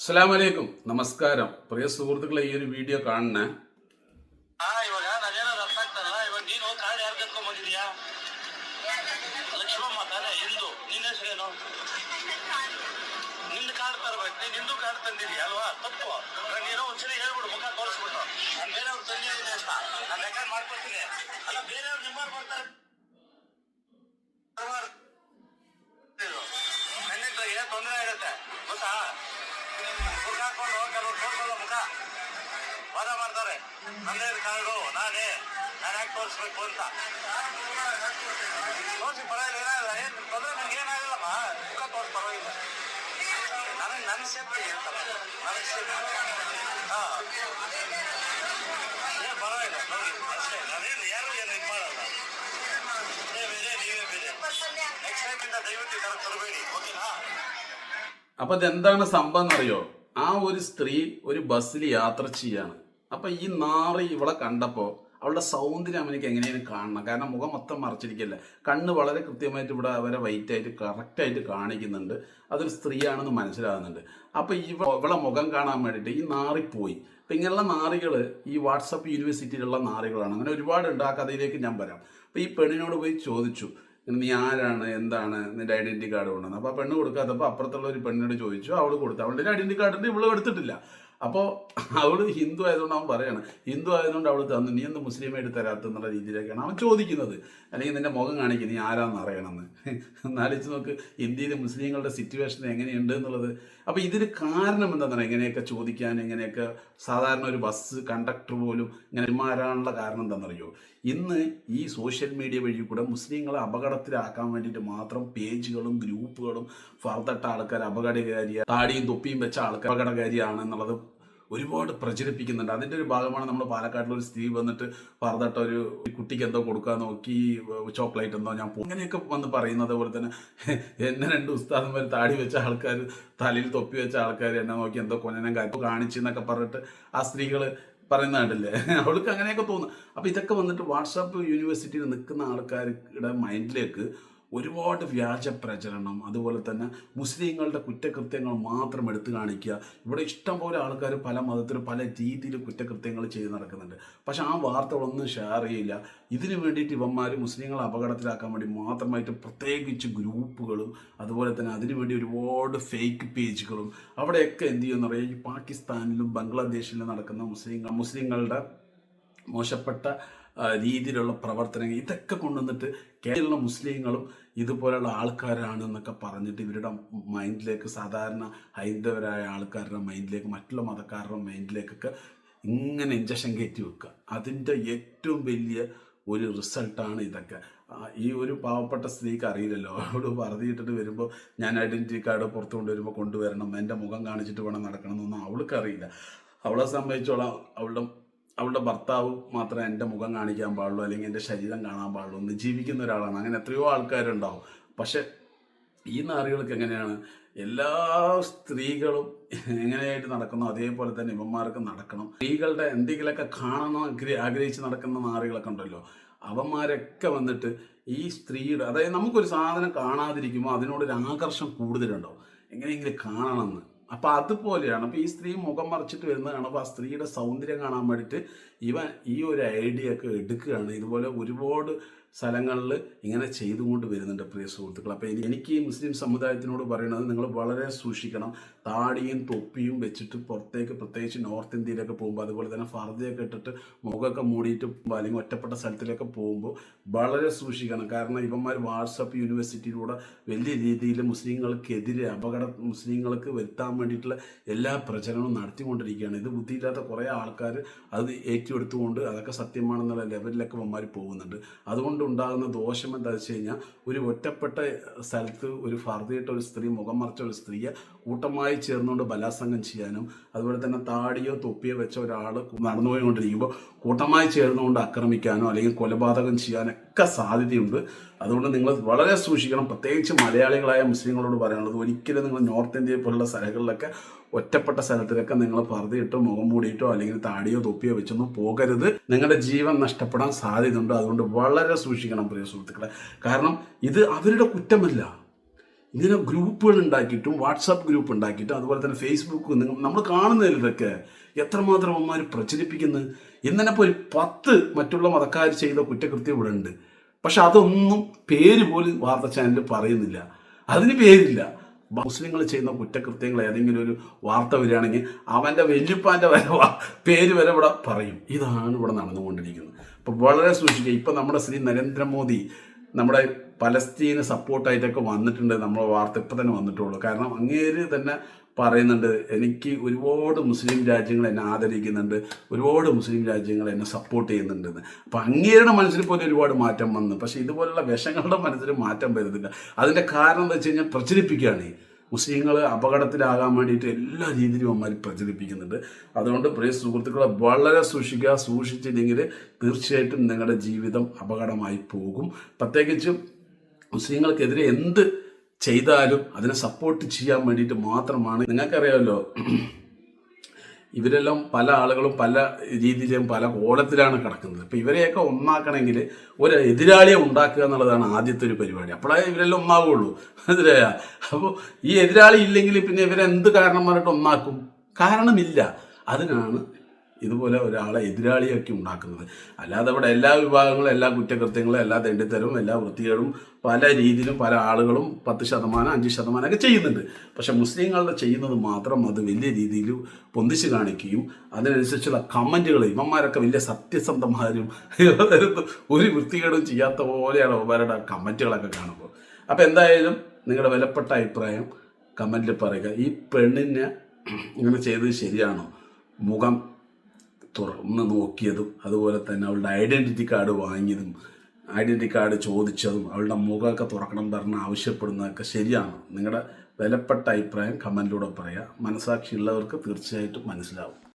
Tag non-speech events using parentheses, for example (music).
അസ്സലാമലൈക്കും നമസ്കാരം പ്രിയ സുഹൃത്തുക്കളെ ഈ ഒരു വീഡിയോ കാണണേ ಹಾ ಇವಾಗ ನಾನೇನೋ ಅರ್ಥ ಆಗ್ತಲ್ಲ ಇವಾಗ ನೀನು ಕಾರ್ಡ್ ಯಾರು ಕರ್ಕೊಂಡ್ ಬಂದಿದ್ಯಾ ಲಕ್ಷ್ಮಮ್ಮ ತಾನೇ ಹಿಂದೂ ನಿನ್ನ ಹೆಸರೇನು ನಿಂದು ಕಾರ್ಡ್ ತರ್ಬೇಕು ನೀನ್ ಹಿಂದೂ ಕಾರ್ಡ್ ತಂದಿದ್ಯಾ ಅಲ್ವಾ ತಪ್ಪು ಇವಾಗ ನೀನು ಒಂದ್ಸರಿ ಹೇಳ್ಬಿಡು ಮುಖ ತೋರಿಸ್ಬಿಟ್ಟು ನಾನು ಬೇರೆಯವ್ರು ತಂದಿದ್ದೀನಿ ಅಂತ ನಾನು ರೆಕಾರ್ಡ್ ಮಾಡ್ಕೊಡ್ತೀನಿ ಅಲ್ಲ ಬೇರೆಯವ್ರು ನಿಮ್ಮವ್ರು ಬರ್ತಾರೆ ಖಂಡಿತ ಏನ್ ತೊಂದರೆ ಇರುತ್ತೆ ಗೊತ್ತಾ ಮುಖ ಹಾಕೊಂಡು ಕೆಲವ್ರು ತೋರ್ಸಲ್ಲ ಮುಖ ವಾದ ಮಾಡ್ತಾರೆ ನಂದೇ ಕಾರ್ಡು ನಾನೇ ನಾನು ಯಾಕೆ ತೋರಿಸ್ಬೇಕು ಅಂತ ತೋರಿಸಿ ಪರವಾಗಿಲ್ಲ ಏನಾಗಿಲ್ಲ ಏನು ತೊಂದರೆ ನನಗೆ ಏನಾಗಿಲ್ಲಮ್ಮ ಮುಖ ತೋರಿಸಿ ಪರವಾಗಿಲ್ಲ ನನಗೆ ನನ್ನ ಸೇಫ್ಟಿ ಅಂತಲ್ಲ ನನಗೆ ಸೇಫ್ಟಿ ಹಾಂ ಏನು ಪರವಾಗಿಲ್ಲ ನೋಡಿ ಅಷ್ಟೇ ನಾನೇನು ಯಾರು ಏನು ಇದು ಮಾಡಲ್ಲ ನೀವೇ ಬೇರೆ ನೀವೇ ಬೇರೆ ನೆಕ್ಸ್ಟ್ ಟೈಮಿಂದ ದಯವಿಟ್ಟು ಈ ಥರ ತರಬೇಡಿ ಓಕೆನಾ അപ്പൊ ഇതെന്താണ് സംഭവം എന്നറിയോ ആ ഒരു സ്ത്രീ ഒരു ബസ്സിൽ യാത്ര ചെയ്യാണ്. അപ്പൊ ഈ നാറി ഇവളെ കണ്ടപ്പോ അവളുടെ സൗന്ദര്യം അവനിക്ക് എങ്ങനെയാണ് കാണണം? കാരണം മുഖം മൊത്തം മറച്ചിരിക്കല്ല? കണ്ണ് വളരെ കൃത്യമായിട്ട് ഇവിടെ അവരെ വൈറ്റ് ആയിട്ട് കറക്റ്റ് ആയിട്ട് കാണിക്കുന്നുണ്ട്. അതൊരു സ്ത്രീയാണെന്ന് മനസ്സിലാകുന്നുണ്ട്. അപ്പൊ ഇവ ഇവളെ മുഖം കാണാൻ വേണ്ടിയിട്ട് ഈ നാറി പോയി. അപ്പൊ ഇങ്ങനെയുള്ള നാറികൾ ഈ വാട്സപ്പ് യൂണിവേഴ്സിറ്റിയിലുള്ള നാറികളാണ്. അങ്ങനെ ഒരുപാടുണ്ട് ആ കഥയിലേക്ക് ഞാൻ വരാം. അപ്പൊ ഈ പെണ്ണിനോട് പോയി ചോദിച്ചു. നീ ആരാണ്? എന്താണ്? നിന്റെ ഐഡന്റിറ്റി കാർഡ് കൊണ്ടുവന്നത് അപ്പോൾ ആ പെണ്ണ് കൊടുക്കാത്തപ്പോൾ അപ്പുറത്തുള്ള ഒരു പെണ്ണിനോട് ചോദിച്ചു. അവൾ കൊടുത്തു. അവളുടെ ഐഡന്റിറ്റി കാർഡ് ഉണ്ട് ഇവൾ എടുത്തിട്ടില്ല. അപ്പോൾ അവൾ ഹിന്ദു ആയതുകൊണ്ട് അവൻ പറയാണ് ഹിന്ദു ആയതുകൊണ്ട് അവൾ തന്ന്. നീ എന്ത് മുസ്ലിമായിട്ട് തരാത്ത എന്നുള്ള രീതിയിലേക്കാണ് അവൻ ചോദിക്കുന്നത്. അല്ലെങ്കിൽ നിന്റെ മുഖം കാണിക്കും നീ ആരാന്ന് അറിയണമെന്ന്. എന്നാലിച്ച് നോക്ക് ഇന്ത്യയിലെ മുസ്ലിങ്ങളുടെ സിറ്റുവേഷൻ എങ്ങനെയുണ്ട് എന്നുള്ളത്. അപ്പോൾ ഇതിന് കാരണം എന്താണെന്ന് എങ്ങനെയൊക്കെ ചോദിക്കാൻ എങ്ങനെയൊക്കെ സാധാരണ ഒരു ബസ് കണ്ടക്ടർ പോലും ഇങ്ങനെ മാറാനുള്ള കാരണം എന്താണെന്നറിയോ? ഇന്ന് ഈ സോഷ്യൽ മീഡിയ വഴി കൂടെ മുസ്ലിങ്ങളെ അപകടത്തിലാക്കാൻ വേണ്ടിയിട്ട് മാത്രം പേജുകളും ഗ്രൂപ്പുകളും ഫർദട്ട ആൾക്കാർ അപകടകാരിയാണ് താടിയും തൊപ്പിയും വെച്ച ആൾക്കാർ അപകടകാരിയാണ് എന്നുള്ളത് ഒരുപാട് പ്രചരിപ്പിക്കുന്നുണ്ട്. അതിന്റെ ഒരു ഭാഗമാണ് നമ്മൾ പാലക്കാട്ടിൽ ഒരു സ്ത്രീ വന്നിട്ട് പറഞ്ഞിട്ട് ഒരു കുട്ടിക്ക് എന്തോ കൊടുക്കാൻ നോക്കി ചോക്ലേറ്റ് എന്തോ ഞാൻ അങ്ങനെയൊക്കെ വന്ന് പറയുന്നത് പോലെ തന്നെ (laughs) എന്നെ രണ്ട് ഉസ്താദന്മാർ താടി വെച്ച ആൾക്കാർ തലയിൽ തൊപ്പി വെച്ച ആൾക്കാർ എന്നെ നോക്കി എന്തോ കൊഞ്ഞനം കാര്യം കാണിച്ചു എന്നൊക്കെ പറഞ്ഞിട്ട് ആ സ്ത്രീകൾ പറയുന്ന കണ്ടില്ലേ? (laughs) അവൾക്ക് അങ്ങനെയൊക്കെ തോന്നും. അപ്പൊ ഇതൊക്കെ വന്നിട്ട് വാട്സാപ്പ് യൂണിവേഴ്സിറ്റിയിൽ നിൽക്കുന്ന ആൾക്കാരുടെ മൈൻഡിലേക്ക് ഒരുപാട് വ്യാജ പ്രചരണം അതുപോലെ തന്നെ മുസ്ലിങ്ങളുടെ കുറ്റകൃത്യങ്ങൾ മാത്രം എടുത്തു കാണിക്കുക. ഇവിടെ ഇഷ്ടംപോലെ ആൾക്കാർ പല മതത്തിലും പല രീതിയിൽ കുറ്റകൃത്യങ്ങൾ ചെയ്ത് നടക്കുന്നുണ്ട്. പക്ഷെ ആ വാർത്തകളൊന്നും ഷെയർ ചെയ്യില്ല. ഇതിനു വേണ്ടിയിട്ട് ഇവന്മാർ മുസ്ലിങ്ങളെ അപകടത്തിലാക്കാൻ വേണ്ടി മാത്രമായിട്ട് പ്രത്യേകിച്ച് ഗ്രൂപ്പുകളും അതുപോലെ തന്നെ അതിനുവേണ്ടി ഒരുപാട് ഫേക്ക് പേജുകളും അവിടെയൊക്കെ എന്ത് ചെയ്യുമെന്ന് പറയുക ഈ പാകിസ്ഥാനിലും ബംഗ്ലാദേശിലും നടക്കുന്ന മുസ്ലിങ്ങൾ മുസ്ലിങ്ങളുടെ മോശപ്പെട്ട രീതിയിലുള്ള പ്രവർത്തനങ്ങൾ ഇതൊക്കെ കൊണ്ടുവന്നിട്ട് കേരള മുസ്ലിങ്ങളും ഇതുപോലെയുള്ള ആൾക്കാരാണ് എന്നൊക്കെ പറഞ്ഞിട്ട് ഇവരുടെ മൈൻഡിലേക്ക് സാധാരണ ഹൈന്ദവരായ ആൾക്കാരുടെ മൈൻഡിലേക്ക് മറ്റുള്ള മതക്കാരുടെ മൈൻഡിലേക്കൊക്കെ ഇങ്ങനെ ഇഞ്ചക്ഷൻ കയറ്റി വെക്കുക. അതിന്റെ ഏറ്റവും വലിയ ഒരു റിസൾട്ടാണ് ഇതൊക്കെ. ഈ ഒരു പാവപ്പെട്ട സ്ത്രീക്ക് അറിയില്ലല്ലോ. അവളോട് പറഞ്ഞിട്ടിട്ട് വരുമ്പോൾ ഞാൻ ഐഡന്റിറ്റി കാർഡ് പുറത്തു കൊണ്ടുവരുമ്പോൾ കൊണ്ടുവരണം എന്റെ മുഖം കാണിച്ചിട്ട് വേണം നടക്കണം എന്നൊന്നും അവൾക്ക് അറിയില്ല. അവളെ സംബന്ധിച്ചോളം അവളുടെ അവളുടെ ഭർത്താവ് മാത്രമേ എന്റെ മുഖം കാണിക്കാൻ പാടുള്ളൂ അല്ലെങ്കിൽ എന്റെ ശരീരം കാണാൻ പാടുള്ളൂ എന്ന് ജീവിക്കുന്ന ഒരാളാണ്. അങ്ങനെ എത്രയോ ആൾക്കാരുണ്ടാവും. പക്ഷെ ഈ നാറികൾക്ക് എങ്ങനെയാണ്? എല്ലാ സ്ത്രീകളും എങ്ങനെയായിട്ട് നടക്കുന്നു അതേപോലെ തന്നെ ഇവന്മാർക്ക് നടക്കണം. സ്ത്രീകളുടെ എന്തെങ്കിലുമൊക്കെ കാണണം ആഗ്ര- ആഗ്രഹിച്ച് നടക്കുന്ന നാറികളൊക്കെ ഉണ്ടല്ലോ. അവന്മാരൊക്കെ വന്നിട്ട് ഈ സ്ത്രീയുടെ അതായത് നമുക്കൊരു സാധനം കാണാതിരിക്കുമ്പോൾ അതിനോടൊരു ആകർഷം കൂടുതലുണ്ടാവും. എങ്ങനെയെങ്കിലും കാണണമെന്ന്. അപ്പൊ അതുപോലെയാണ് അപ്പൊ ഈ സ്ത്രീ മുഖം മറിച്ചിട്ട് വരുന്നതാണ് കാണുമ്പോൾ ആ സ്ത്രീയുടെ സൗന്ദര്യം കാണാൻ വേണ്ടിയിട്ട് ഇവൻ ഈ ഒരു ഐഡിയ ഒക്കെ എടുക്കുകയാണ്. ഇതുപോലെ ഒരുപാട് സ്ഥലങ്ങളിൽ ഇങ്ങനെ ചെയ്തുകൊണ്ട് വരുന്നുണ്ട് പ്രിയ സുഹൃത്തുക്കൾ അപ്പോൾ എനിക്ക് ഈ മുസ്ലിം സമുദായത്തിനോട് പറയുന്നത് നിങ്ങൾ വളരെ സൂക്ഷിക്കണം. താടിയും തൊപ്പിയും വെച്ചിട്ട് പുറത്തേക്ക് പ്രത്യേകിച്ച് നോർത്ത് ഇന്ത്യയിലൊക്കെ പോകുമ്പോൾ അതുപോലെ തന്നെ ഫർദയൊക്കെ ഇട്ടിട്ട് മുഖമൊക്കെ മൂടിയിട്ട് അല്ലെങ്കിൽ ഒറ്റപ്പെട്ട സ്ഥലത്തിലൊക്കെ പോകുമ്പോൾ വളരെ സൂക്ഷിക്കണം. കാരണം ഇവന്മാർ വാട്സപ്പ് യൂണിവേഴ്സിറ്റിയിലൂടെ വലിയ രീതിയിൽ മുസ്ലിങ്ങൾക്കെതിരെ അപകട മുസ്ലിങ്ങൾക്ക് വരുത്താൻ വേണ്ടിയിട്ടുള്ള എല്ലാ പ്രചരണവും നടത്തിക്കൊണ്ടിരിക്കുകയാണ്. ഇത് ബുദ്ധിയില്ലാത്ത കുറേ ആൾക്കാർ അത് ഏറ്റെടുത്തുകൊണ്ട് അതൊക്കെ സത്യമാണെന്നുള്ള ലെവലിലൊക്കെ ഇവന്മാർ പോകുന്നുണ്ട്. അതുകൊണ്ട് ഉണ്ടാകുന്ന ദോഷം എന്താ വെച്ച് കഴിഞ്ഞാൽ ഒരു ഒറ്റപ്പെട്ട സ്ഥലത്ത് ഒരു ഫർദിയിട്ട ഒരു സ്ത്രീ മുഖം മറച്ച ഒരു സ്ത്രീയെ കൂട്ടമായി ചേർന്നുകൊണ്ട് ബലാസംഗം ചെയ്യാനും അതുപോലെ തന്നെ താടിയോ തൊപ്പിയോ വെച്ച ഒരാൾ നടന്നുപോയിക്കൊണ്ടിരിക്കുമ്പോൾ കൂട്ടമായി ചേർന്നുകൊണ്ട് ആക്രമിക്കാനോ അല്ലെങ്കിൽ കൊലപാതകം ചെയ്യാനൊക്കെ സാധ്യതയുണ്ട്. അതുകൊണ്ട് നിങ്ങൾ വളരെ സൂക്ഷിക്കണം. പ്രത്യേകിച്ച് മലയാളികളായ മുസ്ലിങ്ങളോട് പറയാനുള്ളത് ഒരിക്കലും നിങ്ങൾ നോർത്ത് ഇന്ത്യയെ പോലുള്ള സ്ഥലങ്ങളിലൊക്കെ ഒറ്റപ്പെട്ട സ്ഥലത്തിലൊക്കെ നിങ്ങൾ പർദ്ദയിട്ടോ മുഖം മൂടിയിട്ടോ അല്ലെങ്കിൽ താടിയോ തൊപ്പിയോ വെച്ചൊന്നും പോകരുത്. നിങ്ങളുടെ ജീവൻ നഷ്ടപ്പെടാൻ സാധ്യതയുണ്ട്. അതുകൊണ്ട് വളരെ സൂക്ഷിക്കണം പ്രിയ സുഹൃത്തുക്കളെ. കാരണം ഇത് അവരുടെ കുറ്റമല്ല. ഇങ്ങനെ ഗ്രൂപ്പുകൾ ഉണ്ടാക്കിയിട്ടും വാട്സാപ്പ് ഗ്രൂപ്പ് ഉണ്ടാക്കിയിട്ടും അതുപോലെ തന്നെ ഫേസ്ബുക്ക് നിങ്ങൾ നമ്മൾ കാണുന്നതിലൊക്കെ എത്രമാത്രം അമ്മമാർ പ്രചരിപ്പിക്കുന്നത് ഇന്നിപ്പോൾ ഒരു പത്ത് മറ്റുള്ള മതക്കാർ ചെയ്ത കുറ്റകൃത്യം ഇവിടെ ഉണ്ട് പക്ഷെ അതൊന്നും പേര് പോലും വാർത്താ ചാനലിൽ പറയുന്നില്ല. അതിന് പേരില്ല. മുസ്ലിങ്ങൾ ചെയ്യുന്ന കുറ്റകൃത്യങ്ങൾ ഏതെങ്കിലും ഒരു വാർത്ത വരികയാണെങ്കിൽ അവന്റെ വല്യപ്പാന്റെ വരെ പേര് വരെ ഇവിടെ പറയും. ഇതാണ് ഇവിടെ നടന്നുകൊണ്ടിരിക്കുന്നത്. അപ്പോൾ വളരെ സൂക്ഷിക്കുക. ഇപ്പം നമ്മുടെ ശ്രീ നരേന്ദ്രമോദി നമ്മുടെ പലസ്തീന് സപ്പോർട്ടായിട്ടൊക്കെ വന്നിട്ടുണ്ട്. നമ്മളെ വാർത്ത ഇപ്പം തന്നെ വന്നിട്ടുള്ളൂ. കാരണം അങ്ങേര് തന്നെ പറയുന്നുണ്ട് എനിക്ക് ഒരുപാട് മുസ്ലിം രാജ്യങ്ങൾ എന്നെ ആദരിക്കുന്നുണ്ട് ഒരുപാട് മുസ്ലിം രാജ്യങ്ങൾ എന്നെ സപ്പോർട്ട് ചെയ്യുന്നുണ്ടെന്ന് അപ്പം അങ്ങേരുടെ മനസ്സിൽ പോലും ഒരുപാട് മാറ്റം വന്നു. പക്ഷേ ഇതുപോലുള്ള വിഷങ്ങളുടെ മനസ്സിൽ മാറ്റം വരുന്നില്ല. അതിന്റെ കാരണം എന്താ വെച്ച് കഴിഞ്ഞാൽ പ്രചരിപ്പിക്കുകയാണ് മുസ്ലിങ്ങൾ അപകടത്തിലാകാൻ വേണ്ടിയിട്ട് എല്ലാ രീതിയിലും അമ്മമാർ പ്രചരിപ്പിക്കുന്നുണ്ട്. അതുകൊണ്ട് പ്രിയ സുഹൃത്തുക്കളെ വളരെ സൂക്ഷിക്കുക സൂക്ഷിച്ചില്ലെങ്കിൽ തീർച്ചയായിട്ടും നിങ്ങളുടെ ജീവിതം അപകടമായി പോകും. പ്രത്യേകിച്ചും മുസ്ലിങ്ങൾക്കെതിരെ എന്ത് ചെയ്താലും അതിനെ സപ്പോർട്ട് ചെയ്യാൻ വേണ്ടിയിട്ട് മാത്രമാണ്. നിങ്ങൾക്കറിയാമല്ലോ ഇവരെല്ലാം പല ആളുകളും പല രീതിയിലും പല കോലത്തിലാണ് കിടക്കുന്നത്. അപ്പം ഇവരെയൊക്കെ ഒന്നാക്കണമെങ്കിൽ ഒരു എതിരാളിയെ ഉണ്ടാക്കുക എന്നുള്ളതാണ് ആദ്യത്തെ ഒരു പരിപാടി. അപ്പോഴേ ഇവരെല്ലാം ഒന്നാവുള്ളൂ. മനസ്സിലായ? അപ്പോൾ ഈ എതിരാളി ഇല്ലെങ്കിൽ പിന്നെ ഇവരെന്ത് കാരണം പറഞ്ഞിട്ട് ഒന്നാക്കും? കാരണമില്ല. അതിനാണ് ഇതുപോലെ ഒരാളെ എതിരാളിയാക്കി ഉണ്ടാക്കുന്നത്. അല്ലാതെ അവിടെ എല്ലാ വിഭാഗങ്ങളും എല്ലാ കുറ്റകൃത്യങ്ങളും എല്ലാ തെണ്ടിത്തരവും എല്ലാ വൃത്തികളും പല രീതിയിലും പല ആളുകളും പത്ത് ശതമാനം അഞ്ച് ശതമാനം ഒക്കെ ചെയ്യുന്നുണ്ട്. പക്ഷെ മുസ്ലിങ്ങളുടെ ചെയ്യുന്നത് മാത്രം അത് വലിയ രീതിയിൽ പൊന്തിച്ച് കാണിക്കുകയും അതിനനുസരിച്ചുള്ള കമന്റുകൾ ഇവന്മാരൊക്കെ വലിയ സത്യസന്ധന്മാരും (laughs) ഒരു വൃത്തികേടും ചെയ്യാത്ത പോലെയാണ് അവരുടെ കമന്റുകളൊക്കെ കാണുമ്പോൾ അപ്പോൾ എന്തായാലും നിങ്ങളുടെ വിലപ്പെട്ട അഭിപ്രായം കമന്റിൽ പറയുക. ഈ പെണ്ണിനെ (clears throat) ഇങ്ങനെ ചെയ്തത് ശരിയാണോ? മുഖം തുറന്ന് നോക്കിയതും അതുപോലെ തന്നെ അവളുടെ ഐഡന്റിറ്റി കാർഡ് വാങ്ങിയതും ഐഡന്റിറ്റി കാർഡ് ചോദിച്ചതും അവളുടെ മുഖമൊക്കെ തുറക്കണം പറഞ്ഞ് ആവശ്യപ്പെടുന്നതൊക്കെ ശരിയാണ്. നിങ്ങളുടെ വിലപ്പെട്ട അഭിപ്രായം കമന്റിലൂടെ പറയുക മനസാക്ഷിയുള്ളവർക്ക് തീർച്ചയായിട്ടും മനസ്സിലാവും.